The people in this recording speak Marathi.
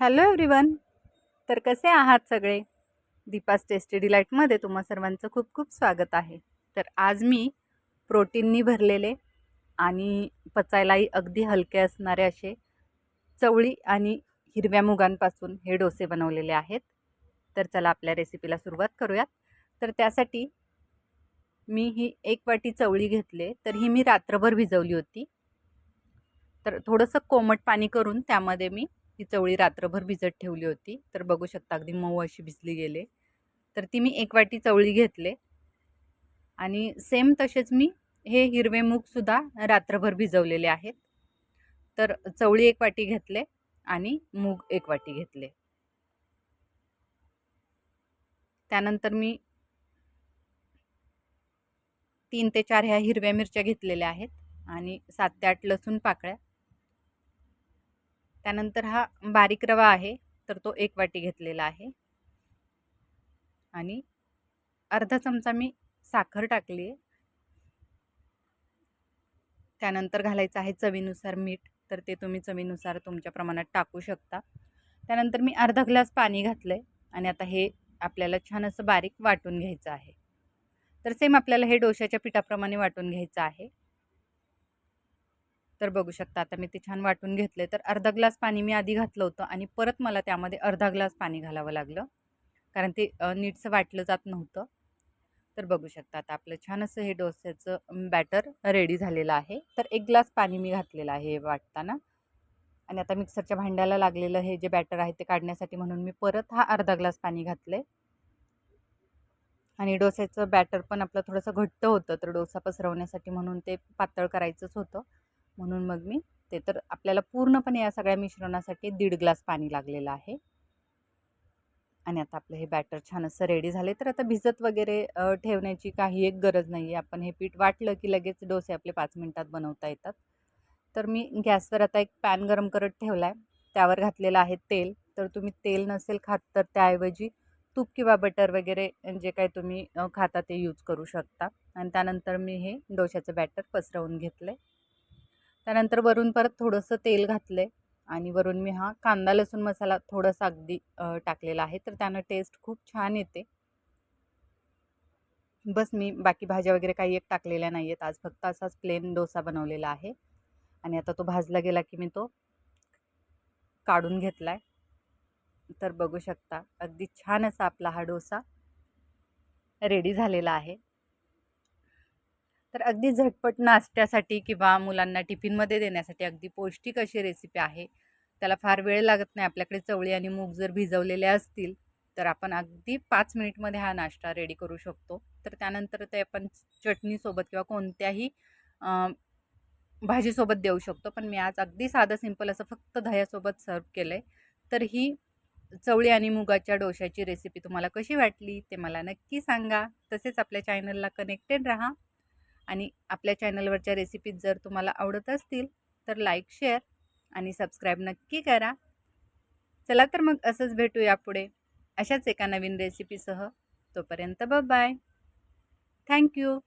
हॅलो एव्हरीवन तर कसे आहात सगळे? दीपास टेस्टी डिलाईटमध्ये तुम्हा सर्वांचं खूप खूप स्वागत आहे. तर आज मी प्रोटीननी भरलेले आणि पचायलाही अगदी हलके असणारे असे चवळी आणि हिरव्या मुगांपासून हे डोसे बनवलेले आहेत. तर चला आपल्या रेसिपीला सुरुवात करूयात. तर त्यासाठी मी ही एक वाटी चवळी घेतले तर ही मी रात्रभर भिजवली होती. तर थोडंसं कोमट पाणी करून त्यामध्ये मी ती चवळी रात्रभर भिजत ठेवली होती. तर बघू शकता अगदी मऊ अशी भिजली गेले. तर ती मी एक वाटी चवळी घेतले. आणि सेम तसेच मी हे हिरवे मूगसुद्धा रात्रभर भिजवलेले आहेत. तर चवळी एक वाटी घेतले आणि मूग एक वाटी घेतले. त्यानंतर मी तीन ते चार ह्या हिरव्या मिरच्या घेतलेल्या आहेत आणि सात ते आठ लसूण पाकळ्या त्यानंतर हा बारीक रवा आहे तर तो एक वाटी घेतलेला आहे. आणि अर्धा चमचा मी साखर टाकली आहे. त्यानंतर घालायचं आहे चवीनुसार मीठ तर ते तुम्ही चवीनुसार तुमच्या प्रमाणात टाकू शकता. त्यानंतर मी अर्धा ग्लास पाणी घातलं आहे आणि आता हे आपल्याला छान असं बारीक वाटून घ्यायचं आहे. तर सेम आपल्याला हे डोश्याच्या पिठाप्रमाणे वाटून घ्यायचं आहे. तर बघू शकता. आता मी ते छान वाटून घेतले तर अर्धा ग्लास पाणी मी आधी घातलं होतं आणि परत मला त्यामध्ये अर्धा ग्लास पाणी घालावं लागलं. कारण ते नीटचं वाटलं जात नव्हतं. तर बघू शकता आता आपलं छान असं हे डोस्याचं बॅटर रेडी झालेलं आहे. तर एक ग्लास पाणी मी घातलेलं आहे हे वाटताना. आणि आता मिक्सरच्या भांड्याला लागलेलं हे जे बॅटर आहे ते काढण्यासाठी म्हणून मी परत हा अर्धा ग्लास पाणी घातले आणि डोस्याचं बॅटर पण आपलं थोडंसं घट्ट होतं. तर डोसा पसरवण्यासाठी म्हणून ते पातळ करायचंच होतं. म्हणून मग मी ते तर आपल्याला पूर्णपणे या सगळ्या मिश्रणासाठी दीड ग्लास पाणी लागलेलं आहे. आणि आता आपलं हे बॅटर छान असं रेडी झाले तर आता भिजत वगैरे ठेवण्याची काही एक गरज नाही आहे आपण हे पीठ वाटलं की लगेच डोसे आपले पाच मिनटात बनवता येतात. तर मी गॅसवर आता एक पॅन गरम करत ठेवला आहे त्यावर घातलेलं आहे तेल. तर तुम्ही तेल नसेल खात तर त्याऐवजी तूप किंवा बटर वगैरे जे काही तुम्ही खाता ते यूज करू शकता. आणि त्यानंतर मी हे डोशाचं बॅटर पसरवून घेतलं आहे त्यानंतर वरून परत थोडंसं तेल घातलं आहे आणि वरून मी हा कांदा लसूण मसाला थोडासा अगदी टाकलेला आहे. तर त्यानं टेस्ट खूप छान येते. बस मी बाकी भाज्या वगैरे काही एक टाकलेल्या नाही आहेत आज फक्त असाच प्लेन डोसा बनवलेला आहे. आणि आता तो भाजला गेला की मी तो काढून घेतला आहे तर बघू शकता अगदी छान असा आपला हा डोसा रेडी झालेला आहे. तर अगदी झटपट नाश्त्यासाठी किंवा मुलांना टिफिनमध्ये देण्यासाठी अगदी पौष्टिक अशी रेसिपी आहे. त्याला फार वेळ लागत नाही. आपल्याकडे चवळी आणि मूग जर भिजवलेले असतील तर आपण अगदी पाच मिनिटमध्ये हा नाश्ता रेडी करू शकतो. तर त्यानंतर ते आपण चटणीसोबत किंवा कोणत्याही भाजीसोबत देऊ शकतो. पण मी आज अगदी साधं सिंपल असं फक्त दह्यासोबत सर्व केलं आहे तर ही चवळी आणि मुगाच्या डोशाची रेसिपी तुम्हाला कशी वाटली ते मला नक्की सांगा. तसेच आपल्या चॅनलला कनेक्टेड राहा. आणि आपल्या चॅनलवरच्या रेसिपीज जर तुम्हाला आवडत असतील तर लाईक शेअर आणि सबस्क्राईब नक्की करा. चला तर मग असंच भेटूया पुढे. अशाच एका नवीन रेसिपीसह तोपर्यंत ब बाय थँक्यू